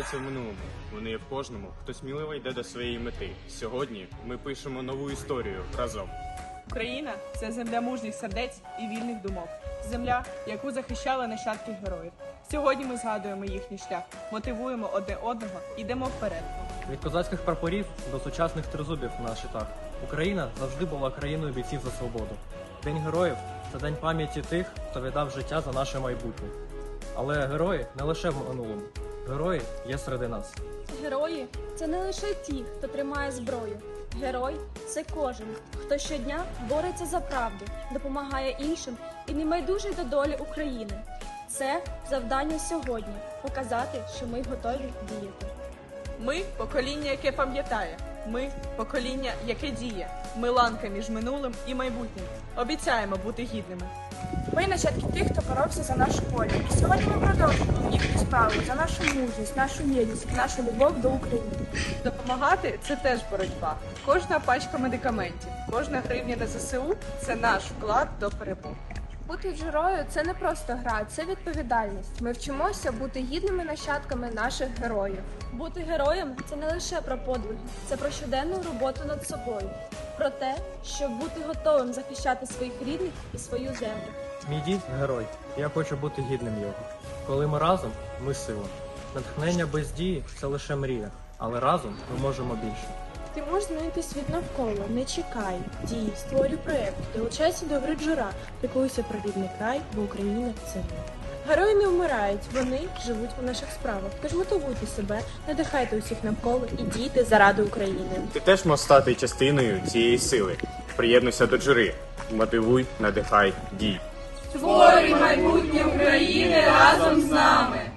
ховаються в минулому. Вони є в кожному, хто сміливо йде до своєї мети. Сьогодні ми пишемо нову історію разом. Україна це земля мужніх сердець і вільних думок. Земля, яку захищали нащадки героїв. Сьогодні ми згадуємо їхній шлях, мотивуємо одне одного, йдемо вперед. Від козацьких прапорів до сучасних тризубів на щитах Україна завжди була країною бійців за свободу. День героїв це день пам'яті тих, хто віддав життя за наше майбутнє. Але герої не лише в минулому. Герої є серед нас. Герої це не лише ті, хто тримає зброю. Герой це кожен, хто щодня бореться за правду, допомагає іншим і не байдужий до долі України. Це завдання сьогодні показати, що ми готові діяти. Ми покоління, яке пам'ятає. Ми покоління, яке діє. Ми ланка між минулим і майбутнім. Обіцяємо бути гідними. Ми нащадки тих, хто боровся за нашу волю. І сьогодні ми продовжуємо їхню справу за нашу мужність, нашу єдність, нашу любов до України. Допомагати це теж боротьба. Кожна пачка медикаментів, кожна гривня на ЗСУ це наш вклад до перемоги. Бути джурою це не просто гра, це відповідальність. Ми вчимося бути гідними нащадками наших героїв. Бути героєм це не лише про подвиги, це про щоденну роботу над собою, про те, щоб бути готовим захищати своїх рідних і свою землю. Мій дід герой, я хочу бути гідним його. Коли ми разом, ми сила. Натхнення без дії це лише мрія, але разом ми можемо більше. Ти можеш змінити світ навколо, не чекай, дій, створюй проєкт, долучайся до гри джура, піклуйся про рідний край, бо Україна це ми. Герої не вмирають, вони живуть у наших справах. Тож мотивуйте себе, надихайте усіх навколо і дійте заради України. Ти теж можеш стати частиною цієї сили. Приєднуйся до жури. Мотивуй, надихай, дій. Створюй майбутнє України разом з нами.